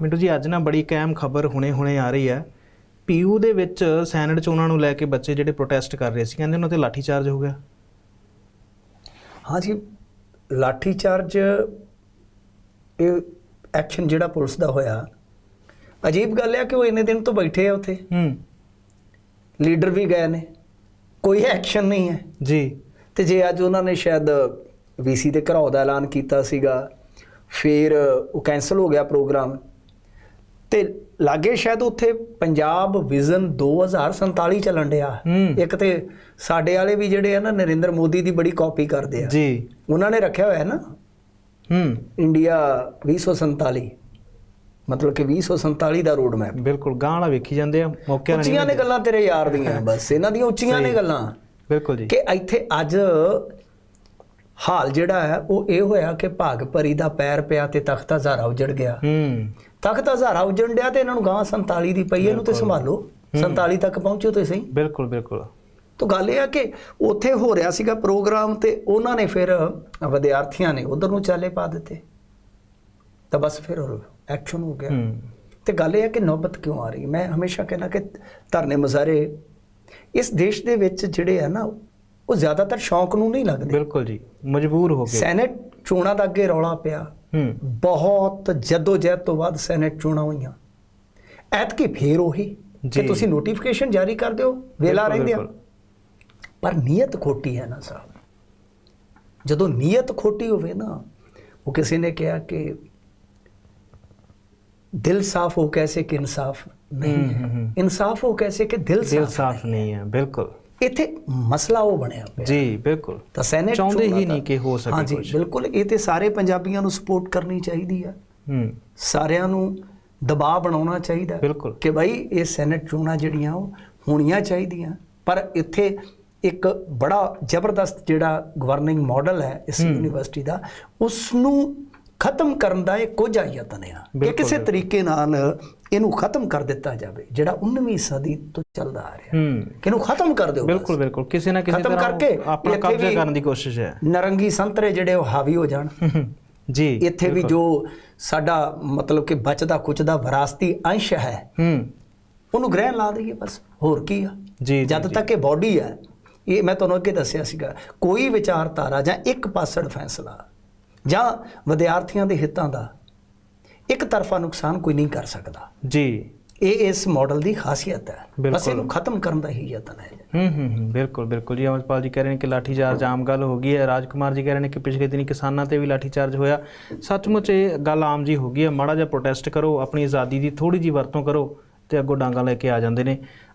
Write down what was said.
ਮਿੰਟੂ ਜੀ ਅੱਜ ਨਾ ਬੜੀ ਕਾਇਮ ਖਬਰ ਹੁਣੇ-ਹੁਣੇ ਆ ਰਹੀ ਹੈ। ਪੀਯੂ ਦੇ ਵਿੱਚ ਸੈਨੇਟ ਚੋਣਾਂ ਨੂੰ ਲੈ ਕੇ ਬੱਚੇ ਜਿਹੜੇ ਪ੍ਰੋਟੈਸਟ ਕਰ ਰਹੇ ਸੀ ਕਹਿੰਦੇ ਉਹਨਾਂ ਤੇ ਲਾਠੀ ਚਾਰਜ ਹੋ ਗਿਆ। ਹਾਂ ਜੀ ਲਾਠੀ ਚਾਰਜ ਇਹ ਐਕਸ਼ਨ ਜਿਹੜਾ ਪੁਲਿਸ ਦਾ ਹੋਇਆ ਅਜੀਬ ਗੱਲ ਹੈ ਕਿ ਉਹ ਇੰਨੇ ਦਿਨ ਤੋਂ ਬੈਠੇ ਆ ਉੱਥੇ। ਹੂੰ। ਲੀਡਰ ਵੀ ਗਏ ਨੇ ਕੋਈ ਐਕਸ਼ਨ ਨਹੀਂ ਹੈ। ਜੀ। ਤੇ ਜੇ ਅੱਜ ਉਹਨਾਂ ਨੇ ਸ਼ਾਇਦ ਵੀਸੀ ਦੇ ਘਰਾਓ ਦਾ ਐਲਾਨ ਕੀਤਾ ਸੀਗਾ ਫਿਰ ਉਹ ਕੈਨਸਲ ਹੋ ਗਿਆ ਪ੍ਰੋਗਰਾਮ ਤੇ ਲਾਗੇ ਸ਼ਾਇਦ ਉੱਥੇ ਪੰਜਾਬ ਵਿਜ਼ਨ 2047 ਚੱਲਣ ਡਿਆ। ਇੱਕ ਤੇ ਸਾਡੇ ਵਾਲੇ ਵੀ ਜਿਹੜੇ ਆ ਨਾ ਨਰਿੰਦਰ ਮੋਦੀ ਦੀ ਬੜੀ ਕਾਪੀ ਕਰਦੇ ਆ। ਜੀ। ਉਹਨਾਂ ਨੇ ਰੱਖਿਆ ਹੋਇਆ ਹੈ ਨਾ? ਹੂੰ। ਇੰਡੀਆ 2047 ਮਤਲਬ ਕਿ 2047 ਦਾ ਰੋਡ ਮੈਪ ਬਿਲਕੁਲ ਗਾਂ ਵਾਲਾ ਵੇਖੀ ਜਾਂਦੇ ਆ ਮੌਕਿਆਂ ਨਾਲ ਉੱਚੀਆਂ ਨੇ ਨਹੀਂ ਗੱਲਾਂ ਤੇਰੇ ਯਾਰ ਦੀਆਂ ਬਸ। ਇਹਨਾਂ ਦੀਆਂ ਉੱਚੀਆਂ ਨੇ ਗੱਲਾਂ। ਬਿਲਕੁਲ ਜੀ। ਕਿ ਇੱਥੇ ਅੱਜ ਹਾਲ ਜਿਹੜਾ ਹੈ ਉਹ ਇਹ ਹੋਇਆ ਕਿ ਭਾਗ ਭਰੀ ਦਾ ਪੈਰ ਪਿਆ ਤੇ ਤਖਤ ਹਜ਼ਾਰਾ ਉਜੜ ਗਿਆ। ਹੂੰ। ਤਖਤ ਹਜ਼ਾਰਾ ਉਜੜ ਡਿਆ ਤੇ ਇਹਨਾਂ ਨੂੰ ਗਾਂ 47 ਦੀ ਪਈ ਇਹਨੂੰ ਤੇ ਸੰਭਾਲੋ। 47 ਤੱਕ ਪਹੁੰਚੋ ਤੇ ਸਹੀ ਬਿਲਕੁਲ ਬਿਲਕੁਲ। ਤਾਂ ਗੱਲ ਇਹ ਆ ਕਿ ਉੱਥੇ ਹੋ ਰਿਹਾ ਸੀਗਾ ਪ੍ਰੋਗਰਾਮ ਤੇ ਉਹਨਾਂ ਨੇ ਫਿਰ ਵਿਦਿਆਰਥੀਆਂ ਨੇ ਉਧਰ ਨੂੰ ਚਾਲੇ ਪਾ ਦਿੱਤੇ। ਤਾਂ ਬਸ ਫਿਰ ਐਕਸ਼ਨ ਹੋ ਗਿਆ। ਤੇ ਗੱਲ ਇਹ ਹੈ ਕਿ ਨੌਬਤ ਕਿਉਂ ਆ ਰਹੀ? ਮੈਂ ਹਮੇਸ਼ਾ ਕਹਿੰਦਾ ਕਿ ਧਰਨੇ ਮੁਜ਼ਾਹਰੇ ਇਸ ਦੇਸ਼ ਦੇ ਵਿੱਚ ਜਿਹੜੇ ਆ ਨਾ ਉਹ ਜ਼ਿਆਦਾਤਰ ਸ਼ੌਂਕ ਨੂੰ ਨਹੀਂ ਲੱਗਦੇ। ਬਿਲਕੁਲ ਜੀ ਮਜਬੂਰ ਹੋ ਗਏ ਸੈਨੇਟ ਚੋਣਾਂ ਦਾ ਅੱਗੇ ਰੌਲਾ ਪਿਆ। ਹੂੰ। ਬਹੁਤ ਜਦੋਜਹਿਦ ਤੋਂ ਬਾਅਦ ਸੈਨੇਟ ਚੋਣਾਂ ਹੋਈਆਂ। ਐਤਕੀ ਫੇਰ ਉਹੀ ਕਿ। ਤੁਸੀਂ ਨੋਟੀਫਿਕੇਸ਼ਨ ਜਾਰੀ ਕਰ ਦਿਓ ਵੇਲਾ ਰਹਿੰਦੇ ਆ। ਪਰ ਨੀਅਤ ਖੋਟੀ ਹੈ ਨਾ ਸਾਹਿਬ। ਜਦੋਂ ਨੀਅਤ ਖੋਟੀ ਹੋਵੇ ਨਾ ਉਹ ਕਿਸੇ ਨੇ ਕਿਹਾ ਕਿ ਦਿਲ ਸਾਫ਼ ਹੋ ਕੈਸੇ ਕਿ ਇਨਸਾਫ ਨਹੀਂ ਹੂੰ। ਇਨਸਾਫ ਹੋ ਕੈਸੇ ਕਿ ਦਿਲ ਸਾਫ਼ ਨਹੀਂ ਹੈ ਬਿਲਕੁਲ। ਇੱਥੇ ਮਸਲਾ ਉਹ ਬਣਿਆ ਪਿਆ। ਜੀ ਬਿਲਕੁਲ। ਤਾਂ ਸੈਨੇਟ ਚਾਹੁੰਦੇ ਹੀ ਨਹੀਂ ਕਿ ਹੋ ਸਕੇ ਹਾਂਜੀ ਕੁਛ। ਬਿਲਕੁਲ ਇਹ ਤੇ ਸਾਰੇ ਪੰਜਾਬੀਆਂ ਨੂੰ ਸਪੋਰਟ ਕਰਨੀ ਚਾਹੀਦੀ ਆ। ਹੂੰ। ਸਾਰਿਆਂ ਨੂੰ ਦਬਾਅ ਬਣਾਉਣਾ ਚਾਹੀਦਾ। ਕਿ ਭਾਈ ਇਹ ਸੈਨੇਟ ਚੋਣਾਂ ਜਿਹੜੀਆਂ ਉਹ ਹੋਣੀਆਂ ਚਾਹੀਦੀਆਂ। ਪਰ ਇੱਥੇ ਇੱਕ ਬੜਾ ਜ਼ਬਰਦਸਤ ਜਿਹੜਾ ਗਵਰਨਿੰਗ ਮਾਡਲ ਹੈ ਇਸ ਯੂਨੀਵਰਸਿਟੀ ਦਾ ਉਸ ਨੂੰ ਖਤਮ ਕਰਨ ਦਾ ਇਹ ਕੁਝ ਯਤਨ ਆ। ਕਿ ਕਿਸੇ। ਤਰੀਕੇ ਨਾਲ ਇਹਨੂੰ ਖਤਮ ਕਰ ਦਿੱਤਾ ਜਾਵੇ ਜਿਹੜਾ 19ਵੀਂ ਸਦੀ ਤੋਂ ਚੱਲਦਾ ਆ ਰਿਹਾ। ਕਿ ਇਹਨੂੰ ਖਤਮ ਕਰ ਦਿਓ। ਬਿਲਕੁਲ ਬਿਲਕੁਲ। ਕਿਸੇ ਨਾ ਕਿਸੇ ਖਤਮ ਤਰ੍ਹਾਂ ਕਰਕੇ ਆਪਣਾ ਕਬਜ਼ਾ ਕਰਨ ਦੀ ਕੋਸ਼ਿਸ਼ ਹੈ। ਨਰੰਗੀ ਸੰਤਰੇ ਜਿਹੜੇ ਉਹ ਹਾਵੀ ਹੋ ਜਾਣ। ਜੀ ਇੱਥੇ ਵੀ ਜੋ ਸਾਡਾ ਮਤਲਬ ਕਿ ਬਚਦਾ ਕੁਚਦਾ ਵਿਰਾਸਤੀ ਅੰਸ਼ ਹੈ ਹੂੰ। ਉਹਨੂੰ ਗ੍ਰਹਿਣ ਲਾ ਦਈਏ ਬਸ। ਹੋਰ ਕੀ ਆ? ਜੀ, ਜਦ। ਤੱਕ ਇਹ ਬਾਡੀ ਹੈ ਇਹ ਮੈਂ ਤੁਹਾਨੂੰ ਅੱਗੇ ਦੱਸਿਆ ਸੀਗਾ ਕੋਈ ਵਿਚਾਰਧਾਰਾ ਜਾਂ ਇੱਕ ਪਾਸੜ ਫੈਸਲਾ ਜਾਂ ਵਿਦਿਆਰਥੀਆਂ ਦੇ ਹਿੱਤਾਂ ਦਾ ਇੱਕ ਤਰਫਾ ਨੁਕਸਾਨ ਕੋਈ ਨਹੀਂ ਕਰ ਸਕਦਾ। ਜੀ। ਇਹ ਇਸ ਮਾਡਲ ਦੀ ਖਾਸੀਅਤ ਹੈ। ਬਸ। ਇਹਨੂੰ ਖਤਮ ਕਰਨ ਦਾ ਹੀ ਯਤਨ ਹੈ। ਹੂੰ ਹੂੰ ਹੂੰ ਬਿਲਕੁਲ ਬਿਲਕੁਲ ਜੀ। ਅਮਰਪਾਲ ਜੀ ਕਹਿ ਰਹੇ ਨੇ ਕਿ ਲਾਠੀਚਾਰਜ ਆਮ ਗੱਲ ਹੋ ਗਈ ਹੈ। ਰਾਜਕੁਮਾਰ ਜੀ ਕਹਿ ਰਹੇ ਨੇ ਕਿ ਪਿਛਲੇ ਦਿਨੀ ਕਿਸਾਨਾਂ ਤੇ ਵੀ ਲਾਠੀਚਾਰਜ ਹੋਇਆ। ਸੱਚਮੁੱਚ ਇਹ ਗੱਲ ਆਮ ਜੀ ਹੋ ਗਈ ਹੈ। ਮਾੜਾ ਜਿਹਾ ਪ੍ਰੋਟੈਸਟ ਕਰੋ। ਆਪਣੀ ਆਜ਼ਾਦੀ ਦੀ ਥੋੜੀ ਜੀ ਵਰਤੋਂ ਕਰੋ ਤੇ ਅੱਗੋਂ ਡਾਂਗਾ ਲੈ ਕੇ ਆ ਜਾਂਦੇ ਨੇ।